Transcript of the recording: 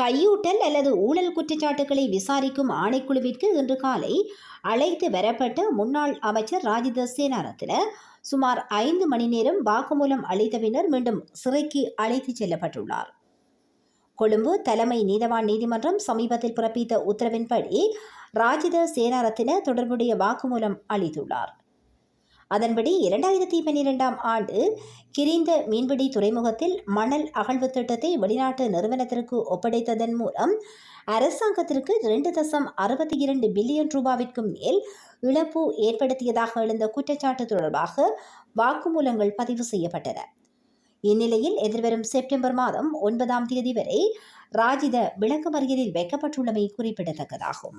கையூட்டல் அல்லது ஊழல் குற்றச்சாட்டுகளை விசாரிக்கும் ஆணைக்குழுவிற்கு இன்று காலை அழைத்து வரப்பட்ட முன்னாள் அமைச்சர் ராஜித சேனாரத்தின சுமார் ஐந்து மணி நேரம் வாக்குமூலம் அளித்த பின்னர் மீண்டும் சிறைக்கு அழைத்துச் செல்லப்பட்டுள்ளார். கொழும்பு தலைமை நீதவான் நீதிமன்றம் சமீபத்தில் பிறப்பித்த உத்தரவின்படி ராஜித சேனாரத்தின தொடர்புடைய வாக்குமூலம் அளித்துள்ளார். அதன்படி இரண்டாயிரத்தி பன்னிரெண்டாம் ஆண்டு கிரிந்த மீன்பிடி துறைமுகத்தில் மணல் அகழ்வு திட்டத்தை வெளிநாட்டு நிறுவனத்திற்கு ஒப்படைத்ததன் மூலம் அரசாங்கத்திற்கு இரண்டு தசம் அறுபத்தி இரண்டு பில்லியன் ரூபாவிற்கும் மேல் இழப்பு ஏற்படுத்தியதாக எழுந்த குற்றச்சாட்டு தொடர்பாக வாக்குமூலங்கள் பதிவு செய்யப்பட்டன. இந்நிலையில் எதிர்வரும் செப்டம்பர் மாதம் ஒன்பதாம் தேதி வரை ராஜித விளக்கமறியலில் வைக்கப்பட்டுள்ளமை குறிப்பிடத்தக்கதாகும்.